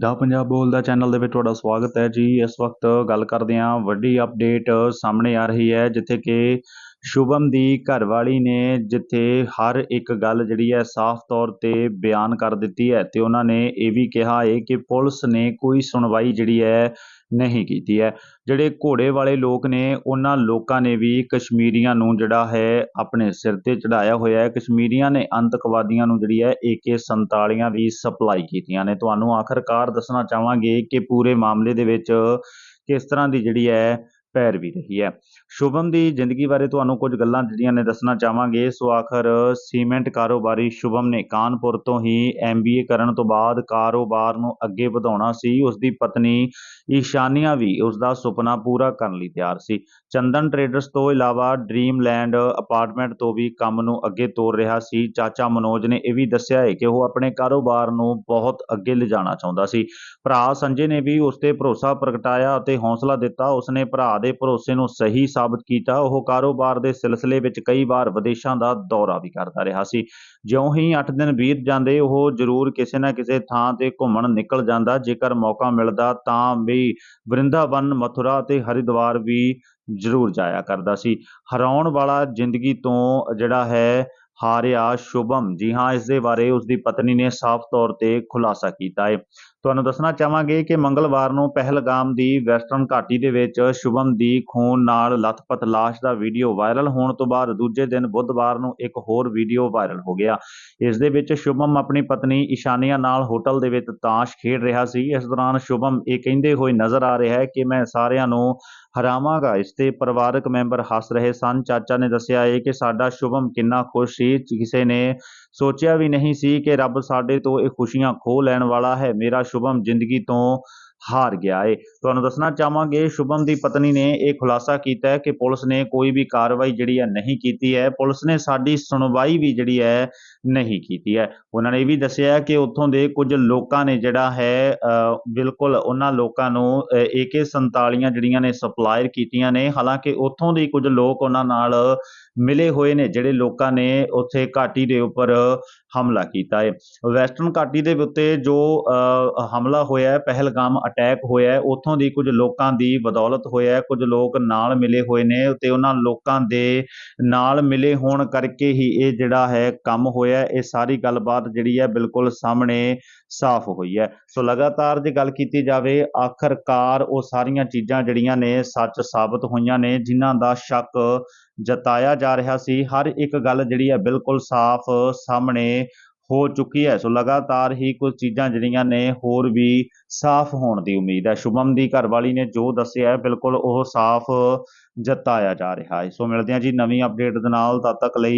ਦਾ ਪੰਜਾਬ ਬੋਲਦਾ ਚੈਨਲ ਦੇ ਵਿੱਚ ਤੁਹਾਡਾ ਸਵਾਗਤ ਹੈ ਜੀ। ਇਸ ਵਕਤ ਗੱਲ ਕਰਦੇ ਹਾਂ, ਵੱਡੀ ਅਪਡੇਟ ਸਾਹਮਣੇ ਆ ਰਹੀ ਹੈ, ਜਿੱਥੇ ਕਿ ਸ਼ੁਭਮ ਦੀ ਘਰਵਾਲੀ ਨੇ ਜਿੱਥੇ ਹਰ ਇੱਕ ਗੱਲ ਜਿਹੜੀ ਹੈ ਸਾਫ਼ ਤੌਰ ਤੇ ਬਿਆਨ ਕਰ ਦਿੱਤੀ ਹੈ ਤੇ ਉਹਨਾਂ ਨੇ ਇਹ ਵੀ ਕਿਹਾ ਹੈ ਕਿ ਪੁਲਿਸ ਨੇ ਕੋਈ ਸੁਣਵਾਈ ਜਿਹੜੀ ਹੈ ਨਹੀਂ ਕੀਤੀ ਹੈ। ਜਿਹੜੇ ਘੋੜੇ ਵਾਲੇ ਲੋਕ ਨੇ, ਉਹਨਾਂ ਲੋਕਾਂ ਨੇ ਵੀ ਕਸ਼ਮੀਰੀਆਂ ਨੂੰ ਜਿਹੜਾ ਹੈ ਆਪਣੇ ਸਿਰ ਤੇ ਚੜਾਇਆ ਹੋਇਆ ਹੈ। ਕਸ਼ਮੀਰੀਆਂ ਨੇ ਅੰਤਕਵਾਦੀਆਂ ਨੂੰ ਜਿਹੜੀ ਹੈ AK47 ਵੀ ਸਪਲਾਈ ਕੀਤੀਆਂ ਨੇ। ਤੁਹਾਨੂੰ ਆਖਰਕਾਰ ਦੱਸਣਾ ਚਾਹਾਂਗੇ ਕਿ ਪੂਰੇ ਮਾਮਲੇ ਦੇ ਵਿੱਚ ਕਿਸ ਤਰ੍ਹਾਂ ਦੀ ਜਿਹੜੀ ਹੈ ਪੈਰਵੀ ਰਹੀ ਹੈ। ਸ਼ੁਭਮ ਦੀ ਜ਼ਿੰਦਗੀ ਬਾਰੇ ਤੁਹਾਨੂੰ ਕੁਝ ਗੱਲਾਂ ਜਿਹੜੀਆਂ ਨੇ ਦੱਸਣਾ ਚਾਹਾਂਗੇ। ਸੋ ਆਖਰ ਸੀਮੈਂਟ ਕਾਰੋਬਾਰੀ ਸ਼ੁਭਮ ਨੇ ਕਾਨਪੁਰ ਤੋਂ ਹੀ MBA ਕਰਨ ਤੋਂ ਬਾਅਦ ਕਾਰੋਬਾਰ ਨੂੰ ਅੱਗੇ ਵਧਾਉਣਾ ਸੀ। ਉਸ ਦੀ ਪਤਨੀ ਈਸ਼ਾਨੀਆ ਵੀ ਉਸ ਦਾ ਸੁਪਨਾ ਪੂਰਾ ਕਰਨ ਲਈ ਤਿਆਰ ਸੀ। ਚੰਦਨ ਟਰੇਡਰਸ ਤੋਂ ਇਲਾਵਾ ਡ੍ਰੀਮਲੈਂਡ ਅਪਾਰਟਮੈਂਟ ਤੋਂ ਵੀ ਕੰਮ ਨੂੰ ਅੱਗੇ ਤੋਰ ਰਿਹਾ ਸੀ। ਚਾਚਾ ਮਨੋਜ ਨੇ ਇਹ ਵੀ ਦੱਸਿਆ ਹੈ ਕਿ ਉਹ ਆਪਣੇ ਕਾਰੋਬਾਰ ਨੂੰ ਬਹੁਤ ਅੱਗੇ ਲਿਜਾਣਾ ਚਾਹੁੰਦਾ ਸੀ। ਭਰਾ ਸੰਜੇ ਨੇ ਵੀ ਉਸ ਤੇ ਭਰੋਸਾ ਪ੍ਰਗਟਾਇਆ ਅਤੇ ਹੌਸਲਾ ਦਿੱਤਾ। ਉਸਨੇ ਭਰਾ ਦੇ ਭਰੋਸੇ ਨੂੰ ਸਹੀ ਸਾਬਤ ਕੀਤਾ, ਉਹ ਕਾਰੋਬਾਰ ਦੇ ਸਿਲਸਿਲੇ ਵਿੱਚ ਕਈ ਵਾਰ ਵਿਦੇਸ਼ਾਂ ਦਾ ਦੌਰਾ ਵੀ ਕਰਦਾ ਰਿਹਾ ਸੀ। ਜਿਉਂ ਹੀ 8 ਦਿਨ ਬੀਤ ਜਾਂਦੇ, ਉਹ ਜ਼ਰੂਰ ਕਿਸੇ ਨਾ ਕਿਸੇ ਥਾਂ ਤੇ ਘੁੰਮਣ ਨਿਕਲ ਜਾਂਦਾ। ਜੇਕਰ ਮੌਕਾ ਮਿਲਦਾ ਤਾਂ ਵੀ ਵਰਿੰਦਾਵਨ, ਮਥੁਰਾ ਤੇ ਹਰਿਦੁਆਰ ਵੀ ਜ਼ਰੂਰ ਜਾਇਆ ਕਰਦਾ ਸੀ। ਹਰਾਉਣ ਵਾਲਾ ਜ਼ਿੰਦਗੀ ਤੋਂ ਜਿਹੜਾ ਹੈ, ਹਾਰਿਆ ਸ਼ੁਭਮ। ਜੀ ਹਾਂ, ਇਸ ਦੇ ਬਾਰੇ ਉਸ ਦੀ ਪਤਨੀ ਨੇ ਸਾਫ਼ ਤੌਰ ਤੇ ਖੁਲਾਸਾ ਕੀਤਾ ਹੈ ਤੁਹਾਨੂੰ ਦੱਸਣਾ ਚਾਹਾਂਗੇ ਕਿ ਮੰਗਲਵਾਰ ਨੂੰ ਪਹਿਲਗਾਮ ਦੀ ਵੈਸਟਰਨ ਘਾਟੀ ਦੇ ਵਿੱਚ ਸ਼ੁਭਮ ਦੀ ਖੂਨ ਨਾਲ ਲਥਪਥ ਲਾਸ਼ ਦਾ ਵੀਡੀਓ ਵਾਇਰਲ ਹੋਣ ਤੋਂ ਬਾਅਦ ਦੂਜੇ ਦਿਨ ਬੁੱਧਵਾਰ ਨੂੰ ਇੱਕ ਹੋਰ ਵੀਡੀਓ ਵਾਇਰਲ ਹੋ ਗਿਆ। ਇਸ ਦੇ ਵਿੱਚ ਸ਼ੁਭਮ ਆਪਣੀ ਪਤਨੀ ਇਸ਼ਾਨੀਆ ਨਾਲ ਹੋਟਲ ਦੇ ਵਿੱਚ ਤਾਸ਼ ਖੇਡ ਰਿਹਾ ਸੀ। ਇਸ ਦੌਰਾਨ ਸ਼ੁਭਮ ਇਹ ਕਹਿੰਦੇ ਹੋਏ ਨਜ਼ਰ ਆ ਰਿਹਾ ਹੈ ਕਿ ਮੈਂ ਸਾਰਿਆਂ ਨੂੰ ਹਰਾਵਾਂਗਾ। ਇਸ ਤੇ ਪਰਿਵਾਰਕ ਮੈਂਬਰ ਹੱਸ ਰਹੇ ਸਨ। ਚਾਚਾ ਨੇ ਦੱਸਿਆ ਹੈ ਕਿ ਸਾਡਾ ਸ਼ੁਭਮ ਕਿੰਨਾ ਖੁਸ਼ ਸੀ। ਕਿਸੇ ਨੇ ਸੋਚਿਆ ਵੀ ਨਹੀਂ ਸੀ ਕਿ ਰੱਬ ਸਾਡੇ ਤੋਂ ਇਹ ਖੁਸ਼ੀਆਂ ਖੋਹ ਲੈਣ ਵਾਲਾ ਹੈ। ਮੇਰਾ ਸ਼ੁਭਮ ਜ਼ਿੰਦਗੀ ਤੋਂ ਹਾਰ ਗਿਆ ਏ। ਤੁਹਾਨੂੰ ਦੱਸਣਾ ਚਾਹਾਂਗੇ, ਸ਼ੁਭਮ ਦੀ ਪਤਨੀ ਨੇ ਇਹ ਖੁਲਾਸਾ ਕੀਤਾ ਹੈ ਕਿ ਪੁਲਿਸ ਨੇ ਕੋਈ ਵੀ ਕਾਰਵਾਈ ਜਿਹੜੀ ਹੈ ਨਹੀਂ ਕੀਤੀ ਹੈ। ਪੁਲਿਸ ਨੇ ਸਾਡੀ ਸੁਣਵਾਈ ਵੀ ਜਿਹੜੀ ਹੈ ਨਹੀਂ ਕੀਤੀ ਹੈ। ਉਹਨਾਂ ਨੇ ਇਹ ਵੀ ਦੱਸਿਆ ਕਿ ਉੱਥੋਂ ਦੇ ਕੁਝ ਲੋਕਾਂ ਨੇ ਜਿਹੜਾ ਹੈ ਬਿਲਕੁਲ ਉਹਨਾਂ ਲੋਕਾਂ ਨੂੰ AK47 ਜਿਹੜੀਆਂ ਨੇ ਸਪਲਾਇਰ ਕੀਤੀਆਂ ਨੇ, ਹਾਲਾਂਕਿ ਉੱਥੋਂ ਦੇ ਕੁਝ ਲੋਕ ਉਹਨਾਂ ਨਾਲ ਮਿਲੇ ਹੋਏ ਨੇ ਜਿਹੜੇ ਲੋਕਾਂ ਨੇ ਉੱਥੇ ਘਾਟੀ ਦੇ ਉੱਪਰ ਹਮਲਾ ਕੀਤਾ ਹੈ ਵੈਸਟਰਨ ਘਾਟੀ ਦੇ ਉੱਤੇ ਜੋ ਹਮਲਾ ਹੋਇਆ ਹੈ, ਪਹਿਲਗਾਮ ਅਟੈਕ ਹੋਇਆ ਉੱਥੋਂ ਦੀ ਕੁਝ ਲੋਕਾਂ ਦੀ ਬਦੌਲਤ ਹੋਇਆ ਕੁਝ ਲੋਕ ਨਾਲ ਮਿਲੇ ਹੋਏ ਨੇ ਤੇ ਉਹਨਾਂ ਲੋਕਾਂ ਦੇ ਨਾਲ ਮਿਲੇ ਹੋਣ ਕਰਕੇ ਹੀ ਇਹ ਜਿਹੜਾ ਹੈ ਕੰਮ ਹੋਇਆ ਇਹ ਸਾਰੀ ਗੱਲਬਾਤ ਜਿਹੜੀ ਹੈ ਬਿਲਕੁਲ ਸਾਹਮਣੇ ਸਾਫ਼ ਹੋਈ ਹੈ। ਸੋ ਲਗਾਤਾਰ ਜੇ ਗੱਲ ਕੀਤੀ ਜਾਵੇ, ਆਖਰਕਾਰ ਉਹ ਸਾਰੀਆਂ ਚੀਜ਼ਾਂ ਜਿਹੜੀਆਂ ਨੇ ਸੱਚ ਸਾਬਤ ਹੋਈਆਂ ਨੇ, ਜਿਨ੍ਹਾਂ ਦਾ ਸ਼ੱਕ ਜਤਾਇਆ ਜਾ ਰਿਹਾ ਸੀ। ਹਰ ਇੱਕ ਗੱਲ ਜਿਹੜੀ ਹੈ ਬਿਲਕੁਲ ਸਾਫ਼ ਸਾਹਮਣੇ ਹੋ ਚੁੱਕੀ ਹੈ। ਸੋ ਲਗਾਤਾਰ ਹੀ ਕੁਝ ਚੀਜ਼ਾਂ ਜਿਹੜੀਆਂ ਨੇ ਹੋਰ ਵੀ ਸਾਫ਼ ਹੋਣ ਦੀ ਉਮੀਦ ਹੈ। ਸ਼ੁਭਮ ਦੀ ਘਰਵਾਲੀ ਨੇ ਜੋ ਦੱਸਿਆ ਹੈ, ਬਿਲਕੁਲ ਉਹ ਸਾਫ਼ ਜਤਾਇਆ ਜਾ ਰਿਹਾ ਹੈ। ਸੋ ਮਿਲਦੇ ਹਾਂ ਜੀ ਨਵੀਂ ਅਪਡੇਟ ਦੇ ਨਾਲ। ਤਦ ਤੱਕ ਲਈ